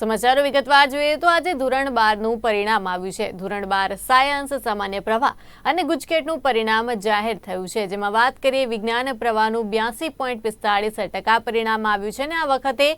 સમાચારો વિગતવાર જોઈએ તો આજે ધોરણ બારનું પરિણામ આવ્યું છે. ધોરણ બાર સાયન્સ, સામાન્ય પ્રવાહ અને ગુજકેટનું પરિણામ જાહેર થયું છે. જેમાં વાત કરીએ વિજ્ઞાન પ્રવાહનું બ્યાસી પોઈન્ટ પિસ્તાળીસ ટકા પરિણામ આવ્યું છે અને આ વખતે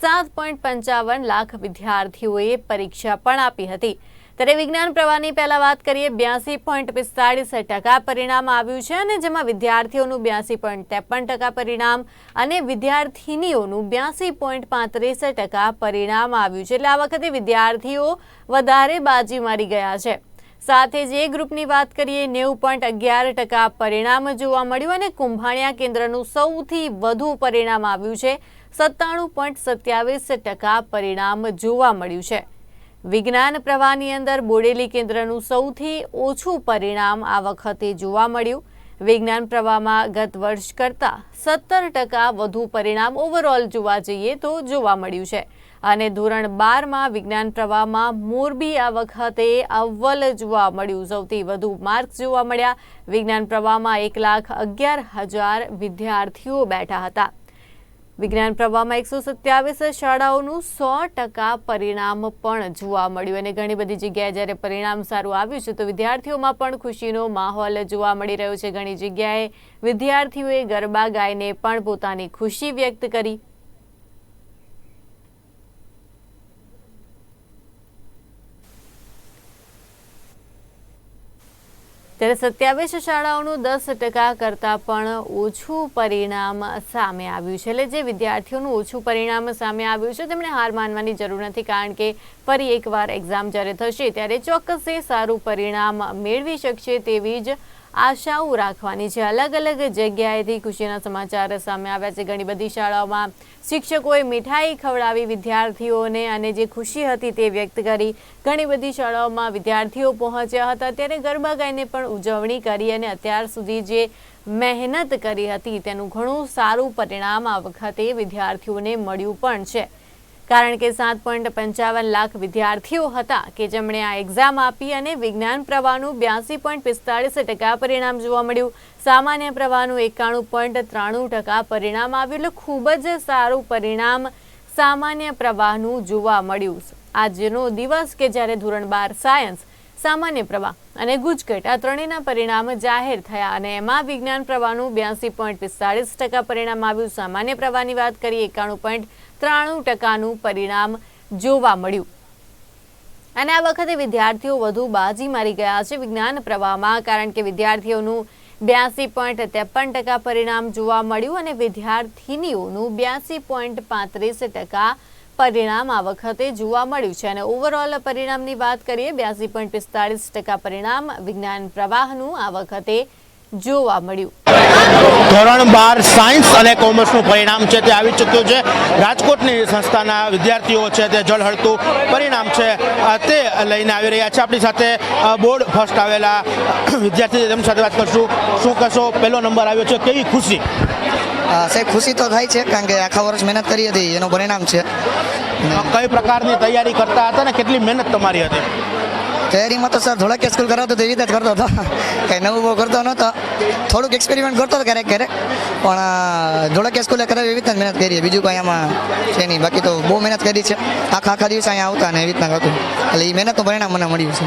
સાત પોઈન્ટ પંચાવન લાખ વિદ્યાર્થીઓએ પરીક્ષા પણ આપી હતી. ત્યારે વિજ્ઞાન પ્રવાહની પહેલા વાત કરીએ, બ્યાસી પોઈન્ટ પિસ્તાળીસ ટકા પરિણામ આવ્યું છે અને જેમાં વિદ્યાર્થીઓનું બ્યાસી પોઈન્ટ ત્રેપન ટકા પરિણામ અને વિદ્યાર્થિનીઓનું બ્યાસી પોઈન્ટ પાંત્રીસ ટકા પરિણામ આવ્યું છે. એટલે આ વખતે વિદ્યાર્થીઓ વધારે બાજી મારી ગયા છે. સાથે જ એ ગ્રુપની વાત કરીએ, નેવું પોઈન્ટ અગિયાર ટકા પરિણામ જોવા મળ્યું અને કુંભાણિયા કેન્દ્રનું સૌથી વધુ પરિણામ આવ્યું છે. સત્તાણું પોઈન્ટ સત્યાવીસ ટકા પરિણામ જોવા મળ્યું છે. વિજ્ઞાન પ્રવાહની અંદર બોડેલી કેન્દ્રનું સૌથી ઓછું પરિણામ આ વખતે જોવા મળ્યું. વિજ્ઞાન પ્રવાહમાં ગત વર્ષ કરતાં સત્તર ટકા વધુ પરિણામ ઓવરઓલ જોવા જઈએ તો જોવા મળ્યું છે. અને ધોરણ બારમાં વિજ્ઞાન પ્રવાહમાં મોરબી આ વખતે અવ્વલ જોવા મળ્યું. સૌથી વધુ માર્ક્સ જોવા મળ્યા. વિજ્ઞાન પ્રવાહમાં એક લાખ અગિયાર હજાર વિદ્યાર્થીઓ બેઠા હતા. વિજ્ઞાન પ્રવાહમાં એકસો સત્યાવીસ શાળાઓનું સો ટકા પરિણામ પણ જોવા મળ્યું અને ઘણી બધી જગ્યાએ જ્યારે પરિણામ સારું આવ્યું છે, તો વિદ્યાર્થીઓમાં પણ ખુશીનો માહોલ જોવા મળી રહ્યો છે. ઘણી જગ્યાએ વિદ્યાર્થીઓએ ગરબા ગાઈને પણ પોતાની ખુશી વ્યક્ત કરી. ત્યારે સત્યાવીસ શાળાઓનું દસ ટકા કરતાં પણ ઓછું પરિણામ સામે આવ્યું છે. એટલે જે વિદ્યાર્થીઓનું ઓછું પરિણામ સામે આવ્યું છે, તેમણે હાર માનવાની જરૂર નથી કારણ કે ફરી એકવાર એક્ઝામ જ્યારે થશે, ત્યારે ચોક્કસ સારું પરિણામ મેળવી શકશે તેવી જ આશાઓ રાખવાની છે. અલગ અલગ જગ્યાએથી ખુશીના સમાચાર સામે આવ્યા છે. ઘણી બધી શાળાઓમાં શિક્ષકોએ મીઠાઈ ખવડાવી વિદ્યાર્થીઓને અને જે ખુશી હતી તે વ્યક્ત કરી. ઘણી બધી શાળાઓમાં વિદ્યાર્થીઓ પહોંચ્યા હતા. ત્યારે ગરબા ગાઈને પણ ઉજવણી કરી અને અત્યાર સુધી જે મહેનત કરી હતી તેનું ઘણું સારું પરિણામ આ વખતે વિદ્યાર્થીઓને મળ્યું પણ છે. કારણ કે સાત પોઈન્ટ પંચાવન લાખ વિદ્યાર્થીઓ હતા કે જેમણે આ એક્ઝામ આપી અને વિજ્ઞાન પ્રવાહનું બ્યાસી પોઈન્ટ પિસ્તાળીસ ટકા પરિણામ જોવા મળ્યું. સામાન્ય પ્રવાહનું એકાણું પોઈન્ટ ત્રાણું ટકા પરિણામ આવ્યું એટલે ખૂબ જ સારું પરિણામ સામાન્ય પ્રવાહનું જોવા મળ્યું આજનો દિવસ કે જ્યારે ધોરણ બાર સાયન્સ, સામાન્ય પ્રવાહ અને ગુજકેટ આ ત્રણેયના પરિણામ જાહેર થયા અને એમાં વિજ્ઞાન પ્રવાહનું બ્યાસી પોઈન્ટ પિસ્તાળીસ ટકા પરિણામ આવ્યું. સામાન્ય પ્રવાહની વાત કરીએ, એકાણું પોઈન્ટ ત્રાણું ટકાનું પરિણામ જોવા મળ્યું. અને આ વખતે વિદ્યાર્થીઓ વધુ બાજી મારી ગયા છે વિજ્ઞાન પ્રવાહમાં, કારણ કે વિદ્યાર્થીઓનું બ્યાસી પોઈન્ટ ત્રેપન ટકા પરિણામ જોવા મળ્યું અને વિદ્યાર્થિનીઓનું બ્યાસી પોઈન્ટ પાંત્રીસ ટકા પરિણામ આ વખતે જોવા મળ્યું છે. અને ઓવરઓલ પરિણામની વાત કરીએ, બ્યાસી પોઈન્ટ પિસ્તાળીસ ટકા પરિણામ વિજ્ઞાન પ્રવાહનું આ વખતે જોવા મળ્યું. ધોરણ બાર સાયન્સ અને કોમર્સનું પરિણામ છે તે આવી ચૂક્યું છે. રાજકોટની સંસ્થાના વિદ્યાર્થીઓ છે તે જળહળતું પરિણામ છે. તે લઈને આવી રહ્યા છે. આપણી સાથે બોર્ડ ફર્સ્ટ આવેલા વિદ્યાર્થી તેમની સાથે વાત કરશું. શું કહેશો? પહેલો નંબર આવ્યો છે. કેવી ખુશી? સાહેબ ખુશી તો થાય છે કારણ કે આખા વર્ષ મહેનત કરી હતી એનું પરિણામ છે. કઈ પ્રકારની તૈયારી કરતા હતા ને કેટલી મહેનત તમારી હતી? તૈયારીમાં તો સર ધોળકિયા સ્કૂલ કરાવતો તો એવી રીતે જ કરતો હતો. કંઈ નવું બહુ કરતો નહોતો. થોડુંક એક્સપેરિમેન્ટ કરતો હતો ક્યારેક ક્યારેક. પણ અ, ધોળકિયા સ્કૂલે કરાવી એવી રીતના મહેનત કરી. બીજું કંઈ આમાં છે નહીં. બાકી તો બહુ મહેનત કરી છે. આખા આખા દિવસ અહીંયા આવતા ને એવી રીતના કરતું. એટલે એ મહેનતનું પરિણામ મને મળ્યું છે.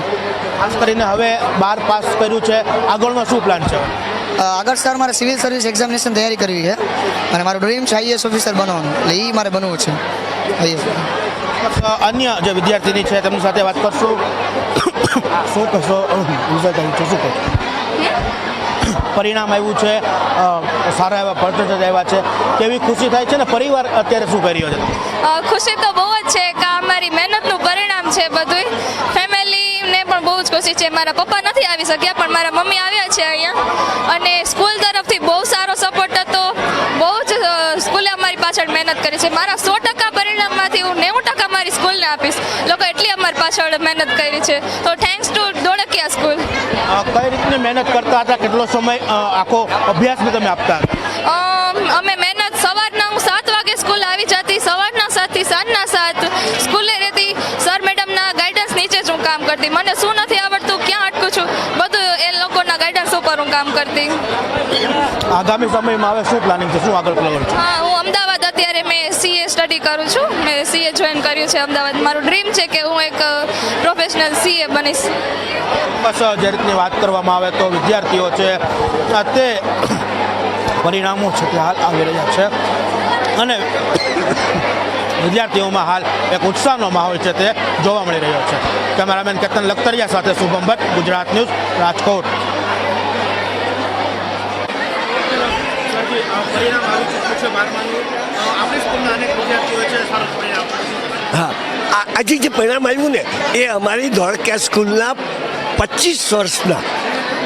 ખાસ કરીને હવે બાર પાસ કર્યું છે. આગળનો શું પ્લાન છે? આગળ સર મારે સિવિલ સર્વિસ એક્ઝામિનેશન તૈયારી કરવી છે. અને મારું ડ્રીમ છે આઈએસ ઓફિસર બનવાનું. એટલે એ મારે બનવું છે. આઈએસ અન્ય જે વિદ્યાર્થીની છે તેમની સાથે વાત કરશું. શું કહેશો રિઝલ્ટ આવ્યું છે શું પરિણામ આવ્યું છે સારા એવા પર્સન્ટેજ આવ્યા છે. કેવી ખુશી થાય છે ને પરિવાર અત્યારે શું કરી રહ્યો છે? ખુશી તો બહુ જ છે કે અમારી મહેનતનું પરિણામ છે બધું ફેમિલીને પણ બહુ જ ખુશી છે. મારા પપ્પા નથી આવી શક્યા પણ મારા મમ્મી આવ્યા છે અહીંયા. અને સ્કૂલ તરફથી બહુ સારો સપોર્ટ હતો. બહુ જ સ્કૂલે પાછળ મહેનત કરી છે. મારા સો ટકા પરિણામમાંથી હું નેવું ટકા મારી સ્કૂલને આપીશ. લોકો એટલી અમારી પાછળ મહેનત કરી છે. તો થેન્ક્સ ટુ દોડકિયા સ્કૂલ. કઈ રીતની મહેનત કરતા હતા? કેટલો સમય આખો અભ્યાસ તમે આપતા અમે મહેનત સવારના હું સાત વાગે સ્કૂલ આવી જતી સવારના સાતથી સાંજના સાત સ્કૂલે રહેતી. સર મેડમના ગાઈડન્સ નીચે જ હું કામ કરતી. મને શું નથી આવડતું ક્યાં અટકું છું? બધું એ લોકોના ગાઈડન્સ ઉપર હું કામ કરતી. આગામી સમયમાં હવે શું પ્લાનિંગ છે? શું આગળ પ્લાન છે હા હું અમદાવાદ સ્ટડી કરું છું. મેં સીએ જોઈન કર્યું છે અમદાવાદ. મારું ડ્રીમ છે કે હું એક પ્રોફેશનલ સીએ બનીશ. બસ જે રીતની વાત કરવામાં આવે તો વિદ્યાર્થીઓ છે તે પરિણામો છે તે હાલ આવી રહ્યા છે. અને વિદ્યાર્થીઓમાં હાલ એક ઉત્સાહનો માહોલ છે તે જોવા મળી રહ્યો છે. કેમેરામેન કેતન લખતરિયા સાથે શુભમ ભટ્ટ ગુજરાત ન્યૂઝ રાજકોટ. હા. આજે જે પરિણામ આવ્યું ને, એ અમારી ધોળકા સ્કૂલના પચીસ વર્ષના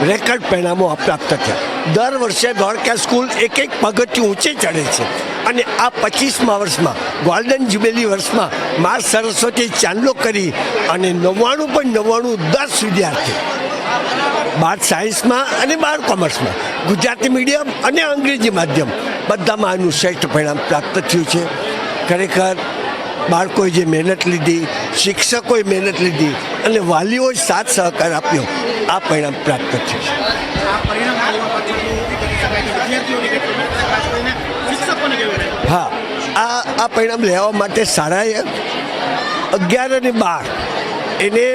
રેકર્ડ પરિણામો પ્રાપ્ત થયા. દર વર્ષે ધોળકા સ્કૂલ એક એક પગથિયું ઊંચે ચડે છે. અને આ પચીસમા વર્ષમાં, ગોલ્ડન જુબેલી વર્ષમાં મા સરસ્વતી ચાંદલો કરી અને નવ્વાણું પણ નવ્વાણું દસ વિદ્યાર્થી બાર સાયન્સમાં અને બાર કોમર્સમાં, ગુજરાતી મીડિયમ અને અંગ્રેજી માધ્યમ બધામાં આનું શ્રેષ્ઠ પરિણામ પ્રાપ્ત થયું છે. ખરેખર, બાળકોએ જે મહેનત લીધી, શિક્ષકોએ મહેનત લીધી અને વાલીઓએ સાથ સહકાર આપ્યો, આ પરિણામ પ્રાપ્ત થયું છે. હા, આ આ પરિણામ લેવા માટે શાળાએ અગિયાર અને બાર એને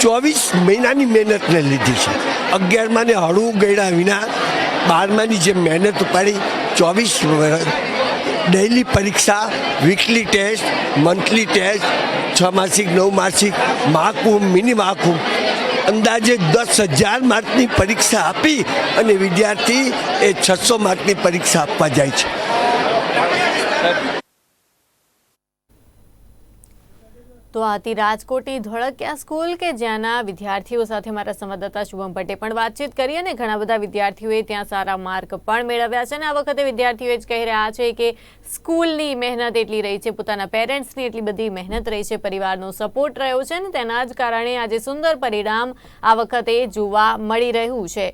ચોવીસ મહિનાની મહેનતને લીધી છે. અગિયારમાં ને હળવું ગયડા વિના બારમાની જે મહેનત ઉપાડી, ચોવીસ ડેઇલી પરીક્ષા વીકલી ટેસ્ટ મંથલી ટેસ્ટ છ માસિક, નવ માસિક મહાકુંભ મિની મહાકુંભ અંદાજે દસ હજાર માર્કની પરીક્ષા આપી અને વિદ્યાર્થી એ છસો માર્કની પરીક્ષા આપવા જાય છે. તો આ હતી રાજકોટની ધોળકિયા સ્કૂલ કે જ્યાંના વિદ્યાર્થીઓ સાથે મારા સંવાદદાતા શુભમ ભટ્ટે પણ વાતચીત કરી અને ઘણા બધા વિદ્યાર્થીઓએ ત્યાં સારા માર્ક પણ મેળવ્યા છે અને આ વખતે વિદ્યાર્થીઓ જ કહી રહ્યા છે કે સ્કૂલની મહેનત એટલી રહી છે, પોતાના પેરેન્ટ્સની એટલી બધી મહેનત રહી છે, પરિવારનો સપોર્ટ રહ્યો છે અને તેના જ કારણે આજે સુંદર પરિણામ આ વખતે જોવા મળી રહ્યું છે.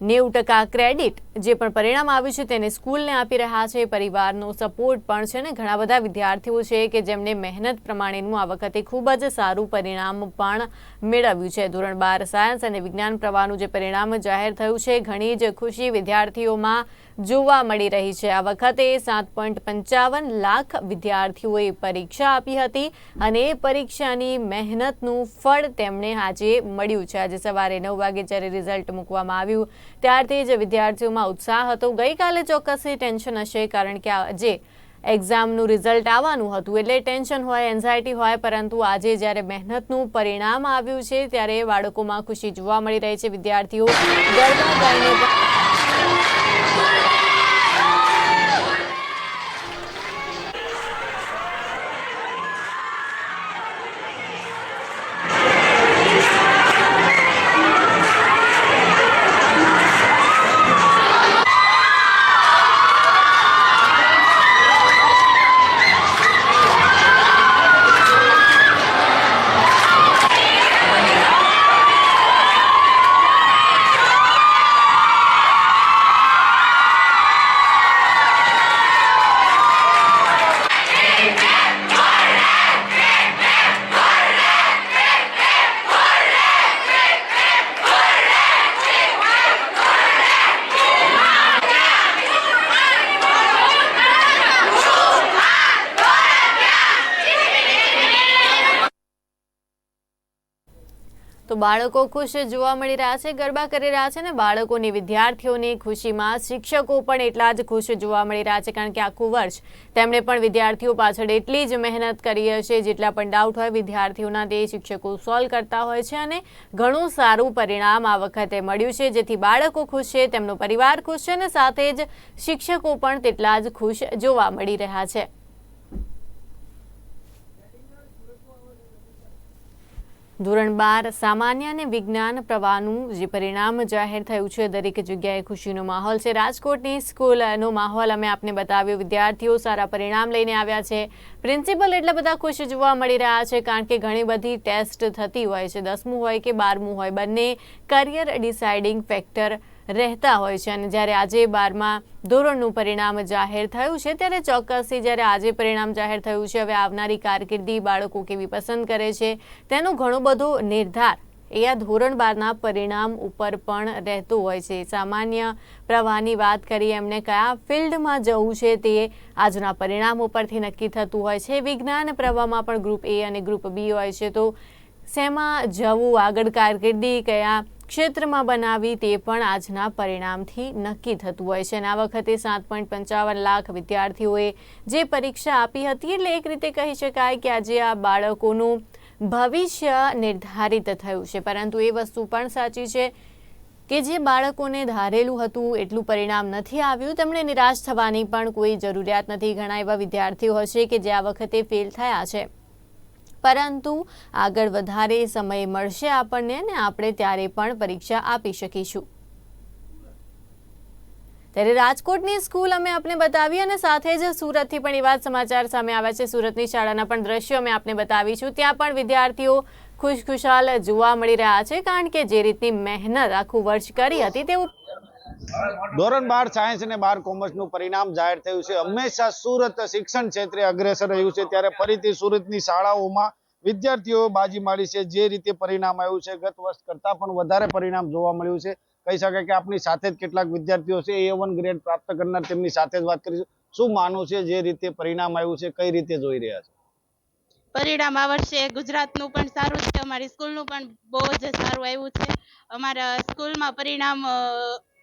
નેવું ટકા ક્રેડિટ જે પણ પરિણામ આવ્યું છે તેને સ્કૂલને આપી રહ્યા છે. પરિવારનો સપોર્ટ પણ છે ને ઘણા બધા વિદ્યાર્થીઓ છે કે જેમને મહેનત પ્રમાણેનું આ વખતે ખૂબ જ સારું પરિણામ પણ મેળવ્યું છે. ધોરણ બાર સાયન્સ અને વિજ્ઞાન પ્રવાહનું જે પરિણામ જાહેર થયું છે, ઘણી જ ખુશી વિદ્યાર્થીઓમાં જોવા મળી રહી છે. આ વખતે સાત પોઈન્ટ પંચાવન લાખ વિદ્યાર્થીઓએ પરીક્ષા આપી હતી અને પરીક્ષાની મહેનતનું ફળ તેમને આજે મળ્યું છે. આજે સવારે નવ વાગે જ્યારે રિઝલ્ટ મૂકવામાં આવ્યું, ત્યારથી જ વિદ્યાર્થીઓમાં ઉત્સાહ હતો. ગઈકાલે ચોક્કસથી ટેન્શન હશે કારણ કે આજે એક્ઝામનું રિઝલ્ટ આવવાનું હતું. એટલે ટેન્શન હોય, એન્ઝાયટી હોય, પરંતુ આજે જ્યારે મહેનતનું પરિણામ આવ્યું છે, ત્યારે બાળકોમાં ખુશી જોવા મળી રહી છે. વિદ્યાર્થીઓ ગરબા ગાઈને તો બાળકો ખુશ જોવા મળી રહ્યા છે, ગરબા કરી રહ્યા છે ને બાળકોની વિદ્યાર્થીઓની ખુશીમાં શિક્ષકો પણ એટલા જ ખુશ જોવા મળી રહ્યા છે, કારણ કે આખું વર્ષ તેમણે પણ વિદ્યાર્થીઓ પાછળ એટલી જ મહેનત કરી હશે, જેટલા પણ ડાઉટ હોય વિદ્યાર્થીઓના તે શિક્ષકો સોલ્વ કરતા હોય છે અને ઘણું સારું પરિણામ આ વખતે મળ્યું છે, જેથી બાળકો ખુશ છે, તેમનો પરિવાર ખુશ છે અને સાથે જ શિક્ષકો પણ તેટલા જ ખુશ જોવા મળી રહ્યા છે. ધોરણ બાર સામાન્ય અને વિજ્ઞાન પ્રવાહનું જે પરિણામ જાહેર થયું છે, દરેક જગ્યાએ ખુશીનો માહોલ છે. રાજકોટની સ્કૂલનો માહોલ અમે આપને બતાવ્યો. વિદ્યાર્થીઓ સારા પરિણામ લઈને આવ્યા છે. પ્રિન્સિપલ એટલા બધા ખુશ જોવા મળી રહ્યા છે, કારણ કે ઘણી બધી ટેસ્ટ થતી હોય છે. દસમું હોય કે બારમું હોય, બંને કરિયર ડિસાઇડિંગ ફેક્ટર રહેતા હોય છે અને જ્યારે આજે બારમાં ધોરણનું પરિણામ જાહેર થયું છે, ત્યારે ચોક્કસથી જ્યારે આજે પરિણામ જાહેર થયું છે, હવે આવનારી કારકિર્દી બાળકો કેવી પસંદ કરે છે, તેનો ઘણો બધો નિર્ધાર એ આ ધોરણ બારના પરિણામ ઉપર પણ રહેતું હોય છે. સામાન્ય પ્રવાહની વાત કરીએ, એમને કયા ફિલ્ડમાં જવું છે તે આજના પરિણામ ઉપરથી નક્કી થતું હોય છે. વિજ્ઞાન પ્રવાહમાં પણ ગ્રુપ એ અને ગ્રુપ બી હોય છે. તો શેમાં જવું? આગળ કારકિર્દી કયા ક્ષેત્રમાં બનાવી તે પણ આજના પરિણામથી નક્કી થતું હોય છે. અને આ વખતે સાત પોઈન્ટ પંચાવન લાખ વિદ્યાર્થીઓએ જે પરીક્ષા આપી હતી એટલે એક રીતે કહી શકાય કે આજે આ બાળકોનું ભવિષ્ય નિર્ધારિત થયું છે. પરંતુ એ વસ્તુ પણ સાચી છે કે જે બાળકોને ધારેલું હતું એટલું પરિણામ નથી આવ્યું. તેમણે નિરાશ થવાની પણ કોઈ જરૂરિયાત નથી. ઘણા એવા વિદ્યાર્થીઓ હશે કે જે આ વખતે ફેલ થયા છે. પરંતુ આગળ વધારે સમય મળશે આપણને અને આપણે ત્યારે પણ પરીક્ષા આપી શકીશું. ત્યારે રાજકોટની સ્કૂલ અમે આપને બતાવી અને સાથે જ સુરતથી પણ એવા સમાચાર સામે આવ્યા છે. સુરતની શાળાના પણ દ્રશ્યો અમે આપને બતાવીશું ત્યાં પણ વિદ્યાર્થીઓ ખુશખુશાલ જોવા મળી રહ્યા છે, કારણ કે જે રીતની મહેનત આખું વર્ષ કરી હતી તેવું ધોરણ બાર સાયન્સ અને બાર કોમર્સનું પરિણામ જાહેર થયું છે. હંમેશા સુરત શિક્ષણ ક્ષેત્રે અગ્રેસર રહ્યું છે. ત્યારે ફરીથી સુરતની શાળાઓમાં વિદ્યાર્થીઓ બાજી મારી છે. જે રીતે પરિણામ આવ્યું છે, ગત વર્ષ કરતાં પણ વધારે પરિણામ જોવા મળ્યું છે. કહી શકાય કે આપણી સાથે જ કેટલાક વિદ્યાર્થીઓ છે. એ વન ગ્રેડ પ્રાપ્ત કરનાર તેમની સાથે જ વાત કરીશું શું માનવું છે જે રીતે પરિણામ આવ્યું છે? કઈ રીતે જોઈ રહ્યા છે? પરિણામ આ વર્ષે ગુજરાતનું પણ સારું છે. અમારી સ્કૂલનું પણ બહુ જ સારું આવ્યું છે. અમારા સ્કૂલમાં પરિણામ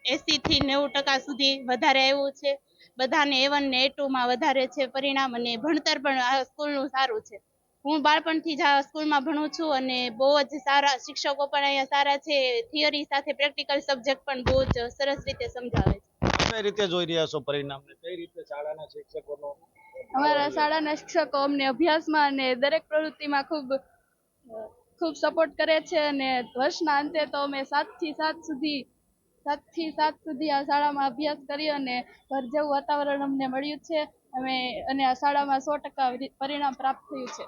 એસી થી નેવું ટકા સુધી વધારે આવ્યું છે. બધાને એ વન ને એ ટુમાં વધારે છે. પરિણામ અને ભણતર પણ આ સ્કૂલનું સારું છે. હું બાળપણથી જ આ સ્કૂલમાં ભણું છું અને બહુ જ સારા શિક્ષકો પણ અહીંયા સારા છે. થિયરી સાથે પ્રેક્ટિકલ સબ્જેક્ટ પણ બહુ જ સરસ રીતે સમજાવે છે. કઈ રીતે જોઈ રહ્યા છો પરિણામને? કઈ રીતે શાળાના શિક્ષકોનો? અમારા શાળાના શિક્ષકો અમને અભ્યાસમાં અને દરેક પ્રવૃત્તિમાં ખૂબ ખૂબ સપોર્ટ કરે છે અને વર્ષના અંતે તો અમે સાતથી સાત સુધી સાતથી સાત સુધી આ શાળામાં અભ્યાસ કર્યો અને ઘર જેવું વાતાવરણ અમને મળ્યું છે. અમે અને આ શાળામાં સો ટકા પરિણામ પ્રાપ્ત થયું છે.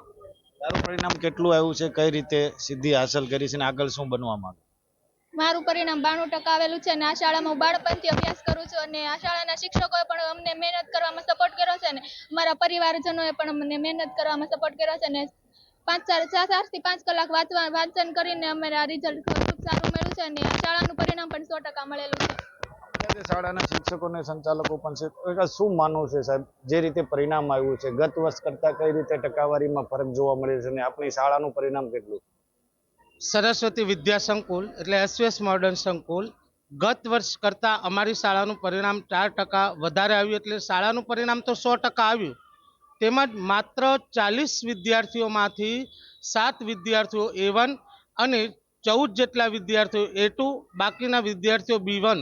તારું પરિણામ કેટલું આવ્યું છે? કઈ રીતે સિદ્ધિ હાંસલ કરી છે અને આગળ શું બનવા માંગે? મારું પરિણામ બાણું ટકા આવેલું છે અને આ શાળામાં હું બાળપણથી અભ્યાસ કરું છું અને આ શાળાના શિક્ષકોએ પણ અમને મહેનત કરવામાં સપોર્ટ કર્યો છે અને મારા પરિવારજનોએ પણ અમને મહેનત કરવામાં સપોર્ટ કર્યો છે અને પાંચ ચાર ચારથી પાંચ કલાક વાંચવા વાંચન કરીને અમારે આ રિઝલ્ટ સારું મળ્યું છે અને શાળાનું પરિણામ પણ સો ટકા મળેલું છે. શાળાના શિક્ષકો અને સંચાલકો પણ છે શું માનવું છે સાહેબ? જે રીતે પરિણામ આવ્યું છે ગત વર્ષ કરતા કઈ રીતે ટકાવારીમાં ફરક જોવા મળે છે અને આપણી શાળાનું પરિણામ કેટલું? સરસ્વતી વિદ્યા સંકુલ એટલે એસવીએસ મોડર્ન સંકુલ. ગત વર્ષ કરતાં અમારી શાળાનું પરિણામ ચાર ટકા વધારે આવ્યું એટલે શાળાનું પરિણામ તો સો ટકા આવ્યું. તેમજ માત્ર ચાલીસ વિદ્યાર્થીઓમાંથી સાત વિદ્યાર્થીઓ એ વન અને ચૌદ જેટલા વિદ્યાર્થીઓ એ ટુ બાકીના વિદ્યાર્થીઓ બી વન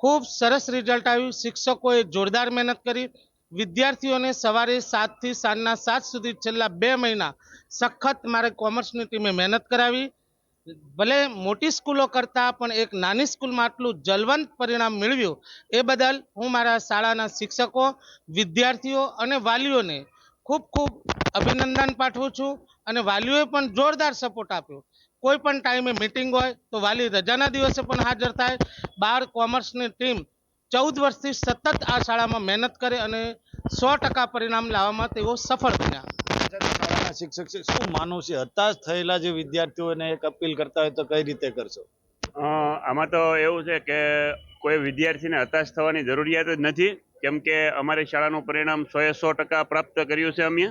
ખૂબ સરસ રિઝલ્ટ આવ્યું. શિક્ષકોએ જોરદાર મહેનત કરી. વિદ્યાર્થીઓને સવારે સાતથી સાંજના સાત સુધી છેલ્લા બે મહિના સખત મારે કોમર્સની ટીમે મહેનત કરાવી. ભલે મોટી સ્કૂલો કરતાં પણ એક નાની સ્કૂલમાં આટલું જલવંત પરિણામ મેળવ્યું એ બદલ હું મારા શાળાના શિક્ષકો, વિદ્યાર્થીઓ અને વાલીઓને ખૂબ ખૂબ અભિનંદન પાઠવું છું અને વાલીઓએ પણ જોરદાર સપોર્ટ આપ્યો. કોઈ પણ ટાઈમે મિટિંગ હોય તો વાલી રજાના દિવસે પણ હાજર થાય. બાર કોમર્સની ટીમ ચૌદ વર્ષથી સતત આ શાળામાં મહેનત કરે અને સો ટકા પરિણામ લાવવામાં તેઓ સફળ બન્યા. શિક્ષક શું માનવું છે? હતાશ થયેલા જે વિદ્યાર્થીઓને એક અપીલ કરતા હોય તો કઈ રીતે કરશો? આમાં તો એવું છે કે કોઈ વિદ્યાર્થીને હતાશ થવાની જરૂરિયાત જ નથી કેમ કે અમારી શાળાનું પરિણામ સો એ સો ટકા પ્રાપ્ત કર્યું છે અમે.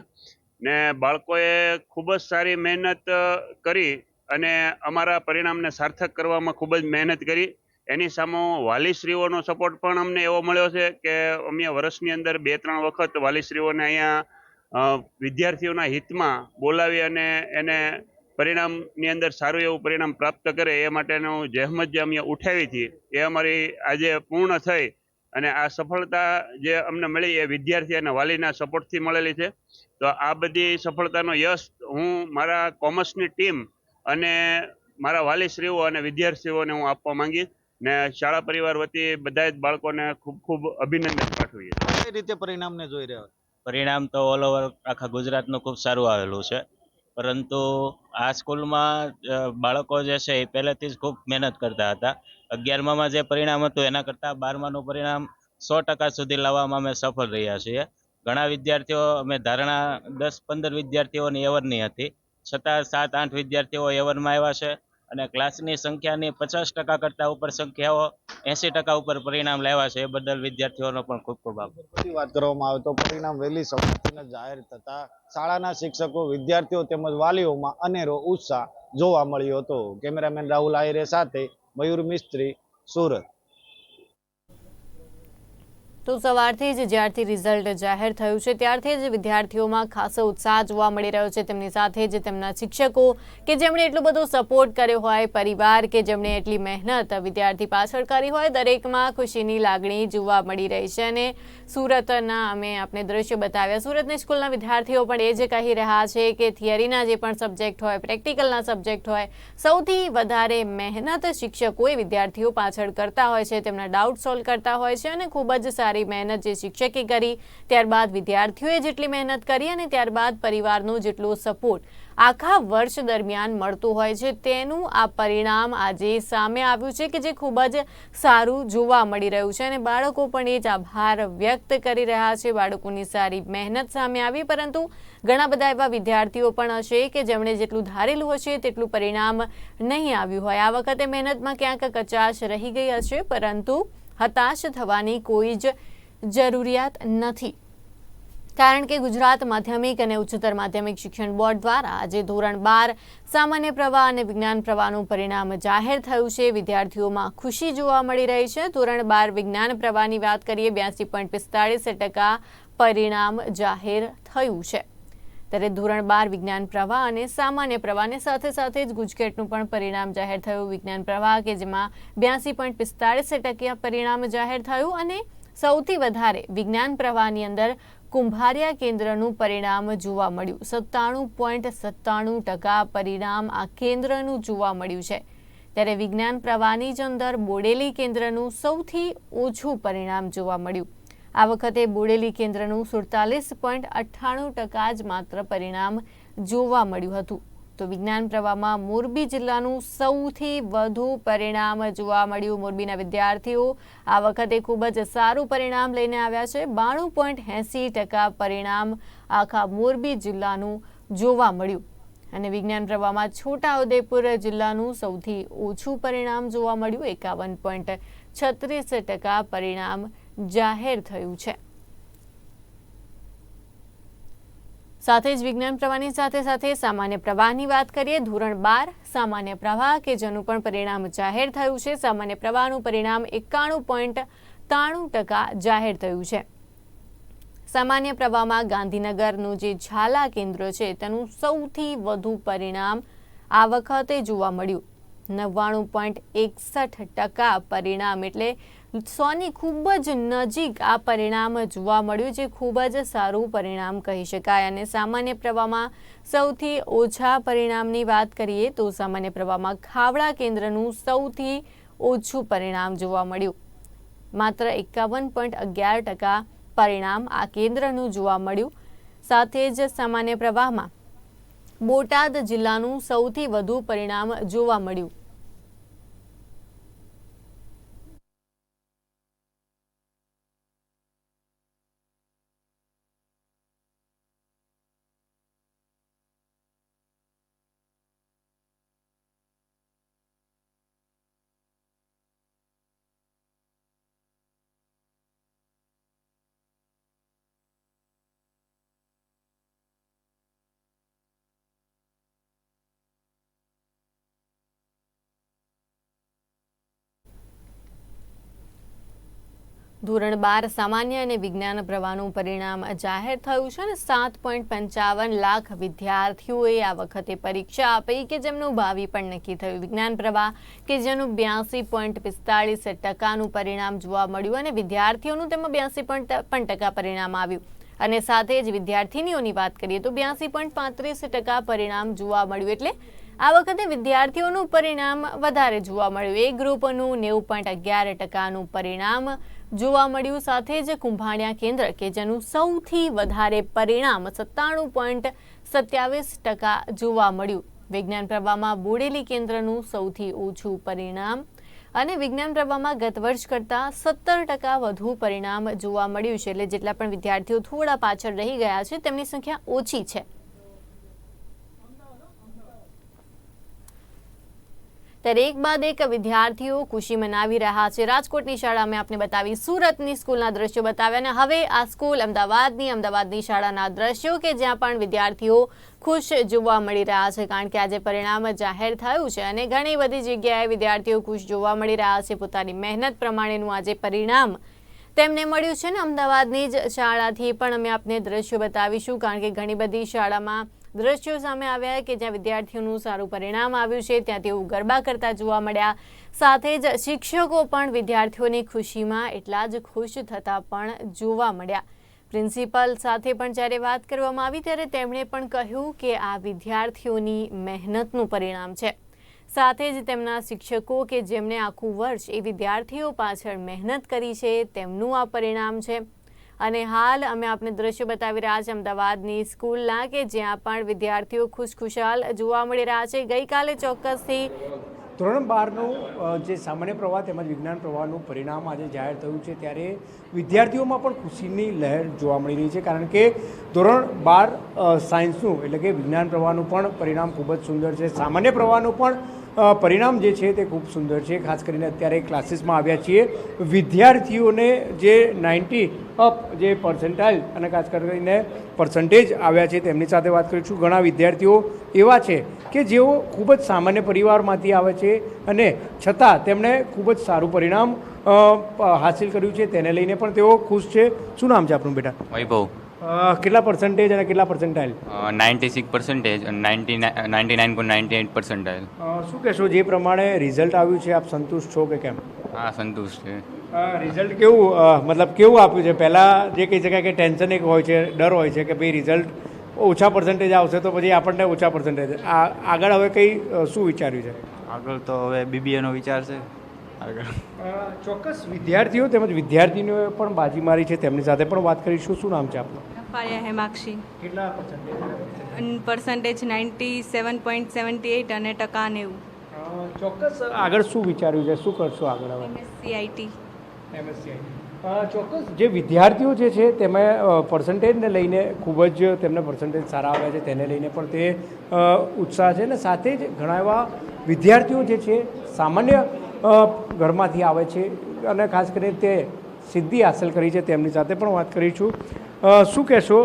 ને બાળકોએ ખૂબ જ સારી મહેનત કરી અને અમારા પરિણામને સાર્થક કરવામાં ખૂબ જ મહેનત કરી. એની સામે વાલીશ્રીઓનો સપોર્ટ પણ અમને એવો મળ્યો છે કે અમે વર્ષની અંદર બે ત્રણ વખત વાલીશ્રીઓને અહીંયા વિદ્યાર્થીઓના હિતમાં બોલાવી અને એને પરિણામની અંદર સારું એવું પરિણામ પ્રાપ્ત કરે એ માટેનું જહેમત જે અમે ઉઠાવી હતી, એ અમારી આજે પૂર્ણ થઈ. અને આ સફળતા જે અમને મળી એ વિદ્યાર્થી અને વાલીના સપોર્ટથી મળેલી છે. તો આ બધી સફળતાનો યશ હું મારા કોમર્સની ટીમ અને મારા વાલીશ્રીઓ અને વિદ્યાર્થીઓને હું આપવા માંગીશ ને શાળા પરિવાર વતી બધા જ બાળકોને ખૂબ ખૂબ અભિનંદન પાઠવીએ. કઈ રીતે પરિણામને જોઈ રહ્યા પરિણામ તો ઓલ ઓવર આખા ગુજરાતનું ખૂબ સારું આવેલું છે. પરંતુ આ સ્કૂલમાં બાળકો જે છે એ પહેલેથી જ ખૂબ મહેનત કરતા હતા. અગિયારમામાં જે પરિણામ હતું એના કરતાં બારમાનું પરિણામ સો ટકા સુધી લાવવામાં અમે સફળ રહ્યા છીએ. ઘણા વિદ્યાર્થીઓ અમે ધારણા દસ પંદર વિદ્યાર્થીઓની એવરની હતી. છતાં સાત આઠ વિદ્યાર્થીઓ એવનમાં આવ્યા છે અને ક્લાસની સંખ્યાની પચાસ ટકા કરતાં ઉપર સંખ્યાઓ એંસી ટકા ઉપર પરિણામ લાવ્યા છે. એ બદલ વિદ્યાર્થીઓનો પણ ખૂબ ખૂબ આભાર. વાત કરવામાં આવે તો પરિણામ વહેલી સવારથી જાહેર થતા શાળાના શિક્ષકો, વિદ્યાર્થીઓ તેમજ વાલીઓમાં અનેરો ઉત્સાહ જોવા મળ્યો હતો. કેમેરામેન રાહુલ આયરે સાથે મયુર મિસ્ત્રી, સુરત. તો સવારથી જ જ્યારથી રિઝલ્ટ જાહેર થયું છે, ત્યારથી જ વિદ્યાર્થીઓમાં ખાસો ઉત્સાહ જોવા મળી રહ્યો છે. તેમની સાથે જ તેમના શિક્ષકો કે જેમણે એટલો બધો સપોર્ટ કર્યો હોય, પરિવાર કે જેમણે એટલી મહેનત વિદ્યાર્થી પાછળ કરી હોય, દરેકમાં ખુશીની લાગણી જોવા મળી રહી છે. અને સુરતના અમે આપણે દ્રશ્યો બતાવ્યા. સુરતની સ્કૂલના વિદ્યાર્થીઓ પણ એ જ કહી રહ્યા છે કે થિયરીના જે પણ સબ્જેક્ટ હોય, પ્રેક્ટિકલના સબ્જેક્ટ હોય, સૌથી વધારે મહેનત શિક્ષકોએ વિદ્યાર્થીઓ પાછળ કરતા હોય છે, તેમના ડાઉટ સોલ્વ કરતા હોય છે અને ખૂબ જ સારી મહેનત જે શિક્ષકે કરી, ત્યારબાદ વિદ્યાર્થીઓએ જેટલી મહેનત કરી અને ત્યારબાદ પરિવારનો જેટલો સપોર્ટ આખા વર્ષ દરમિયાન મળતું હોય છે, તેનું આ પરિણામ આજે સામે આવ્યું છે કે જે ખૂબ જ સારું જોવા મળી રહ્યું છે અને બાળકો પણ એ જ આભાર વ્યક્ત કરી રહ્યા છે. બાળકોની સારી મહેનત સામે આવી, પરંતુ ઘણા બધા એવા વિદ્યાર્થીઓ પણ હશે કે જેમણે જેટલું ધારેલું હશે તેટલું પરિણામ નહીં આવ્યું હોય. આ વખતે મહેનતમાં ક્યાંક કચાશ રહી ગઈ હશે, પરંતુ હતાશ થવાની કોઈ જ જરૂરિયાત નથી. કારણ કે ગુજરાત માધ્યમિક અને ઉચ્ચતર માધ્યમિક શિક્ષણ બોર્ડ દ્વારા આજે ધોરણ બાર સામાન્ય પ્રવાહ અને વિજ્ઞાન પ્રવાહનું પરિણામ જાહેર થયું છે. વિદ્યાર્થીઓમાં ખુશી જોવા મળી રહી છે. ધોરણ બાર વિજ્ઞાન પ્રવાહની વાત કરીએ, બ્યાસી પોઈન્ટ પિસ્તાળીસ ટકા પરિણામ જાહેર થયું છે. ત્યારે ધોરણ બાર વિજ્ઞાન પ્રવાહ અને સામાન્ય પ્રવાહને સાથે સાથે જ ગુજકેટનું પણ પરિણામ જાહેર થયું. વિજ્ઞાન પ્રવાહ કે જેમાં બ્યાસી પોઈન્ટ પિસ્તાળીસ ટકા પરિણામ જાહેર થયું અને સૌથી વધારે વિજ્ઞાન પ્રવાહની અંદર કુંભારિયા કેન્દ્રનું પરિણામ જોવા મળ્યું. સત્તાણું પોઈન્ટ સત્તાણું ટકા પરિણામ આ કેન્દ્રનું જોવા મળ્યું છે. ત્યારે વિજ્ઞાન પ્રવાહની જ અંદર બોડેલી કેન્દ્રનું સૌથી ઓછું પરિણામ જોવા મળ્યું. આ વખતે બોડેલી કેન્દ્રનું સુડતાલીસ પોઈન્ટ અઠ્ઠાણું ટકા જ માત્ર પરિણામ જોવા મળ્યું હતું. તો વિજ્ઞાન પ્રવાહમાં મોરબી જિલ્લાનું સૌથી વધુ પરિણામ જોવા મળ્યું. મોરબીના વિદ્યાર્થીઓ આ વખતે ખૂબ જ સારું પરિણામ લઈને આવ્યા છે. બાણું પોઈન્ટ એંસી ટકા પરિણામ આખા મોરબી જિલ્લાનું જોવા મળ્યું. અને વિજ્ઞાન પ્રવાહમાં છોટાઉદેપુર જિલ્લાનું સૌથી ઓછું પરિણામ જોવા મળ્યું. એકાવન પોઈન્ટ છત્રીસ ટકા પરિણામ જાહેર થયું છે. સાથે જ વિજ્ઞાન પ્રવાહની સાથે સાથે સામાન્ય પ્રવાહની વાત કરીએ, ધોરણ બાર, સામાન્ય પ્રવાહ કે જેનું પણ પરિણામ જાહેર થયું છે, સામાન્ય પ્રવાહનું પરિણામ એકાણું પોઈન્ટ ત્રાણું ટકા જાહેર થયું છે. સામાન્ય પ્રવાહમાં ગાંધીનગરનું જે ઝાલા કેન્દ્ર છે, તેનું સૌથી વધુ પરિણામ આ વખતે જોવા મળ્યું. નવ્વાણું પોઈન્ટ એકસઠ ટકા પરિણામ એટલે સોની ખૂબ જ નજીક આ પરિણામ જોવા મળ્યું જે ખૂબ જ સારું પરિણામ કહી શકાય. અને સામાન્ય પ્રવાહમાં સૌથી ઓછા પરિણામની વાત કરીએ તો સામાન્ય પ્રવાહમાં ખાવડા કેન્દ્રનું સૌથી ઓછું પરિણામ જોવા મળ્યું. માત્ર એકાવન પોઈન્ટ અગિયાર ટકા પરિણામ આ કેન્દ્રનું જોવા મળ્યું. સાથે જ સામાન્ય પ્રવાહમાં બોટાદ જિલ્લાનું સૌથી વધુ પરિણામ જોવા મળ્યું. ધોરણ બાર સામાન્ય અને વિજ્ઞાન પ્રવાહનું પરિણામ જાહેર થયું છે અને સાત પોઈન્ટ પંચાવન લાખ વિદ્યાર્થીઓએ આ વખતે પરીક્ષા આપી કે જેમનું ભાવિ પણ નક્કી થયું. વિજ્ઞાન પ્રવાહ કે જેનું બ્યાસી પોઈન્ટ પિસ્તાળીસ ટકાનું પરિણામ જોવા મળ્યું અને વિદ્યાર્થીઓનું તેમાં બ્યાસી પોઈન્ટ પણ ટકા પરિણામ આવ્યું. અને સાથે જ વિદ્યાર્થીનીઓની વાત કરીએ તો બ્યાસી પોઈન્ટ પાંત્રીસ ટકા પરિણામ જોવા મળ્યું એટલે આ વખતે વિદ્યાર્થીઓનું પરિણામ વધારે જોવા મળ્યું. એ ગ્રુપનું નેવું પોઈન્ટ અગિયાર ટકાનું પરિણામ જોવા મળ્યું સાથે જ કુંભાણિયા કેન્દ્ર કે જેનું સૌથી વધારે પરિણામ સત્તાણું પોઈન્ટ સત્યાવીસ ટકા જોવા મળ્યું. વિજ્ઞાન પ્રવાહમાં બોડેલી કેન્દ્રનું સૌથી ઓછું પરિણામ અને વિજ્ઞાન પ્રવાહમાં ગત વર્ષ કરતાં સત્તર ટકા વધુ પરિણામ જોવા મળ્યું છે. એટલે જેટલા પણ વિદ્યાર્થીઓ થોડા પાછળ રહી ગયા છે, તેમની સંખ્યા ઓછી છે. ત્યારે એક બાદ એક વિદ્યાર્થીઓ ખુશી મનાવી રહ્યા છે. રાજકોટની શાળા અમે આપને બતાવી સુરતની સ્કૂલના દ્રશ્યો બતાવ્યા અને હવે આ સ્કૂલ અમદાવાદની અમદાવાદની શાળાના દ્રશ્યો કે જ્યાં પણ વિદ્યાર્થીઓ ખુશ જોવા મળી રહ્યા છે, કારણ કે આજે પરિણામ જાહેર થયું છે અને ઘણી બધી જગ્યાએ વિદ્યાર્થીઓ ખુશ જોવા મળી રહ્યા છે. પોતાની મહેનત પ્રમાણેનું આજે પરિણામ તેમને મળ્યું છે ને અમદાવાદની જ શાળાથી પણ અમે આપને દ્રશ્યો બતાવીશું, કારણ કે ઘણી બધી શાળામાં દ્રશ્યો સામે આવ્યા કે જ્યાં વિદ્યાર્થીઓનું સારું પરિણામ આવ્યું છે, ત્યાં તેઓ ગરબા કરતા જોવા મળ્યા. સાથે જ શિક્ષકો પણ વિદ્યાર્થીઓની ખુશીમાં એટલા જ ખુશ થતા પણ જોવા મળ્યા. પ્રિન્સિપાલ સાથે પણ જ્યારે વાત કરવામાં આવી, ત્યારે તેમણે પણ કહ્યું કે આ વિદ્યાર્થીઓની મહેનતનું પરિણામ છે. સાથે જ તેમના શિક્ષકો કે જેમણે આખું વર્ષ એ વિદ્યાર્થીઓ પાછળ મહેનત કરી છે, તેમનું આ પરિણામ છે. અને હાલ અમે આપને દ્રશ્યો બતાવી રહ્યા છે અમદાવાદની સ્કૂલના કે જ્યાં પણ વિદ્યાર્થીઓ ખુશખુશાલ જોવા મળી રહ્યા છે. ગઈકાલે ચોક્કસથી ધોરણ બારનું જે સામાન્ય પ્રવાહ તેમજ વિજ્ઞાન પ્રવાહનું પરિણામ આજે જાહેર થયું છે, ત્યારે વિદ્યાર્થીઓમાં પણ ખુશીની લહેર જોવા મળી રહી છે, કારણ કે ધોરણ બાર સાયન્સનું એટલે કે વિજ્ઞાન પ્રવાહનું પણ પરિણામ ખૂબ જ સુંદર છે. સામાન્ય પ્રવાહનું પણ પરિણામ જે છે તે ખૂબ સુંદર છે. ખાસ કરીને અત્યારે ક્લાસીસમાં આવ્યા છીએ. વિદ્યાર્થીઓને જે નાઇન્ટી અપ જે પર્સન્ટાઇલ અને ખાસ કરીને પર્સન્ટેજ આવ્યા છે તેમની સાથે વાત કરીશું ઘણા વિદ્યાર્થીઓ એવા છે કે જેઓ ખૂબ જ સામાન્ય પરિવારમાંથી આવે છે અને છતાં તેમણે ખૂબ જ સારું પરિણામ હાસિલ કર્યું છે. તેને લઈને પણ તેઓ ખુશ છે. શું નામ છે આપણું બેટા? વૈભવ. કેટલા પર્સન્ટેજ અને કેટલા percentile ninety six percentage ninety ninety nine point ninety eight percentile શું કહેશો જે પ્રમાણે રિઝલ્ટ આવ્યું છે આપ સંતુષ્ટ છો કે કેમ? હા સંતુષ્ટ છે. રિઝલ્ટ કેવું મતલબ કેવું આપ્યું છે? પહેલાં જે કહી શકાય કે ટેન્શન એક હોય છે ડર હોય છે કે ભાઈ રિઝલ્ટ ઓછા પર્સન્ટેજ આવશે તો પછી આપણને ઓછા પર્સન્ટેજ આ આગળ હવે કંઈ શું વિચાર્યું છે? આગળ તો હવે બીબીએનો વિચાર છે. આગળ. ચોક્કસ વિદ્યાર્થીઓ તેમજ વિદ્યાર્થીનીઓએ પણ બાજી મારી છે. તેમની સાથે પણ વાત કરીશું. શું નામ છે આપનું? ફાયા હેમાક્ષી કેટલા percentage percentage ninety seven point seventy eight અને ટકા નેવું ચોક્કસ આગળ શું વિચાર્યું છે? શું કરશો આગળ હવે? સીઆઈટી અ, ચોક્કસ જે વિદ્યાર્થીઓ જે છે તેમાં પર્સન્ટેજને લઈને ખૂબ જ તેમને પર્સન્ટેજ સારા આવ્યા છે. તેને લઈને પણ તે ઉત્સાહ છે ને સાથે જ ઘણા એવા વિદ્યાર્થીઓ જે છે સામાન્ય ઘરમાંથી આવે છે અને ખાસ કરીને તે સિદ્ધિ હાંસલ કરી છે. તેમની સાથે પણ વાત કરીશું. શું કહેશો?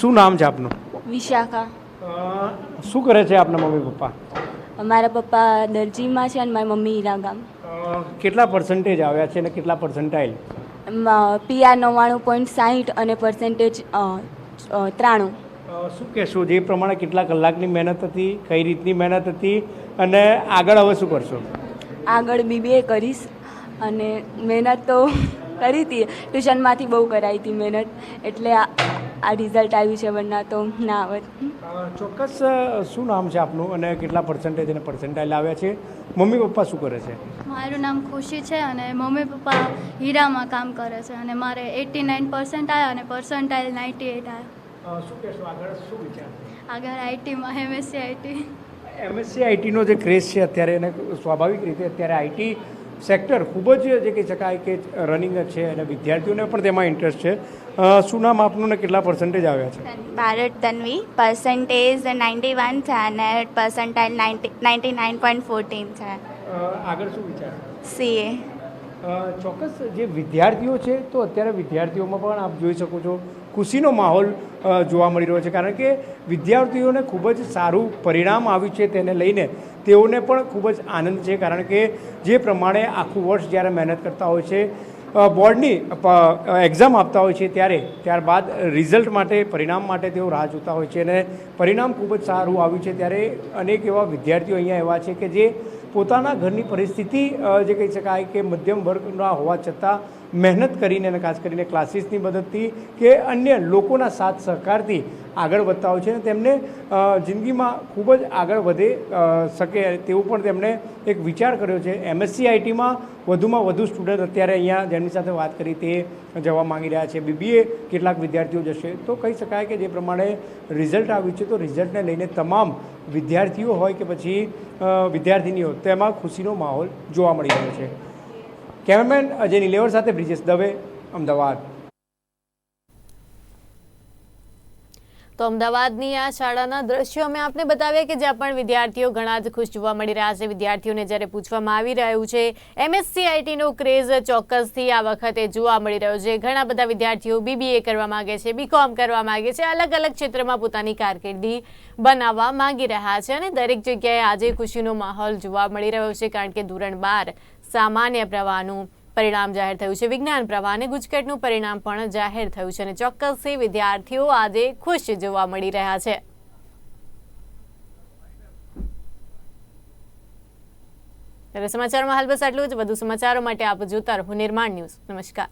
શું નામ છે આપનું? વિશાખા. શું કરે છે આપના મમ્મી પપ્પા? મારા પપ્પા દરજીમાં છે અને મારી મમ્મી હીરાગામ અ, કેટલા પર્સન્ટેજ આવ્યા છે અને કેટલા પર્સન્ટાઇલ પીઆર નવ્વાણું પોઈન્ટ સાહીઠ અને પર્સન્ટેજ ત્રાણું. શું કહેશો? જે પ્રમાણે કેટલા કલાકની મહેનત હતી કઈ રીતની મહેનત હતી અને આગળ હવે શું કરશો? આગળ બીબીએ કરીશ અને મહેનત તો કરી હતી. ટ્યુશનમાંથી બહુ કરાવી હતી મહેનત. એટલે આ આ રિઝલ્ટ આવ્યું છે વરના તો ના આવત ચોક્કસ શું નામ છે આપનું અને કેટલા પર્સન્ટેજ અને પર્સન્ટાઇલ આવ્યા છે? મમ્મી પપ્પા શું કરે છે? મારું નામ ખુશી છે અને મમ્મી પપ્પા હીરામાં કામ કરે છે અને મારે એટી નાઇન પર્સન્ટ આવ્યા અને પર્સન્ટાઇલ નાઇન્ટી એટ આવ્યા શું કહેશો આગળ? શું વિચાર આગળ આઈટીમાં એમએસસી આઈટી એમએસસી આઈટીનો જે ક્રેઝ છે અત્યારે એને સ્વાભાવિક રીતે અત્યારે આઈટી સેક્ટર ખૂબ જ જે કહી શકાય કે રનિંગ છે અને વિદ્યાર્થીઓને પણ તેમાં ઇન્ટરેસ્ટ છે. શું નામ આપનું ને કેટલા પર્સન્ટેજ આવ્યા છે? Bharat Tanvi percentage ninety one છે અને percentile ninety nine point fourteen છે. આગળ શું વિચાર સીએ. ચોક્કસ જે વિદ્યાર્થીઓ છે તો અત્યારે વિદ્યાર્થીઓમાં પણ આપ જોઈ શકો છો ખુશીનો માહોલ જોવા મળી રહ્યો છે. કારણ કે વિદ્યાર્થીઓને ખૂબ જ સારું પરિણામ આવ્યું છે તેને લઈને. તેઓને પણ ખૂબ જ આનંદ છે, કારણ કે જે પ્રમાણે આખું વર્ષ જ્યારે મહેનત કરતા હોય છે બોર્ડની એક્ઝામ આપતા હોય છે ત્યારે, ત્યારબાદ રિઝલ્ટ માટે, પરિણામ માટે તેઓ રાહ જોતા હોય છે અને પરિણામ ખૂબ જ સારું આવ્યું છે ત્યારે અનેક એવા વિદ્યાર્થીઓ અહીંયા એવા છે કે જે પોતાના ઘરની પરિસ્થિતિ જે કહી શકાય કે મધ્યમ વર્ગના હોવા છતાં મહેનત કરીને અને ખાસ કરીને ક્લાસીસની મદદથી કે અન્ય લોકોના સાથ સહકારથી આગળ વધતા હોય છે અને તેમને જિંદગીમાં ખૂબ જ આગળ વધે શકે તેવું પણ તેમણે એક વિચાર કર્યો છે. એમએસસી આઈટીમાં વધુમાં વધુ સ્ટુડન્ટ અત્યારે અહીંયા જેમની સાથે વાત કરી તે જવા માંગી રહ્યા છે. બીબીએ કેટલાક વિદ્યાર્થીઓ જશે. તો કહી શકાય કે જે પ્રમાણે રિઝલ્ટ આવ્યું છે તો રિઝલ્ટને લઈને તમામ વિદ્યાર્થીઓ હોય કે પછી વિદ્યાર્થીનીઓ, તેમાં ખુશીનો માહોલ જોવા મળી રહ્યો છે. કેમેરામેન અજય નિલેવર સાથે બ્રિજેશ દવે, અમદાવાદ. તો અમદાવાદની આ શાળાના દ્રશ્યો અમે આપને બતાવ્યા કે જ્યાં પણ વિદ્યાર્થીઓ ઘણા જ ખુશ જોવા મળી રહ્યા છે. વિદ્યાર્થીઓને જ્યારે પૂછવામાં આવી રહ્યું છે એમએસસીઆઈટીનો ક્રેઝ ચોક્કસથી આ વખતે જોવા મળી રહ્યો છે. ઘણા બધા વિદ્યાર્થીઓ બીબીએ કરવા માંગે છે, બીકોમ કરવા માંગે છે, અલગ અલગ ક્ષેત્રમાં પોતાની કારકિર્દી બનાવવા માંગી રહ્યા છે અને દરેક જગ્યાએ આજે ખુશીનો માહોલ જોવા મળી રહ્યો છે, કારણ કે ધોરણ બાર સામાન્ય પ્રવાહનું પરિણામ જાહેર થયું છે. વિજ્ઞાન પ્રવાહ અને ગુજકેટનું પરિણામ પણ જાહેર થયું છે અને ચોક્કસથી વિદ્યાર્થીઓ આજે ખુશ જોવા મળી રહ્યા છે. ત્યારે સમાચારમાં હાલ બસ આટલું જ. વધુ સમાચારો માટે આપ જોતા રહો નિર્માણ ન્યૂઝ. નમસ્કાર.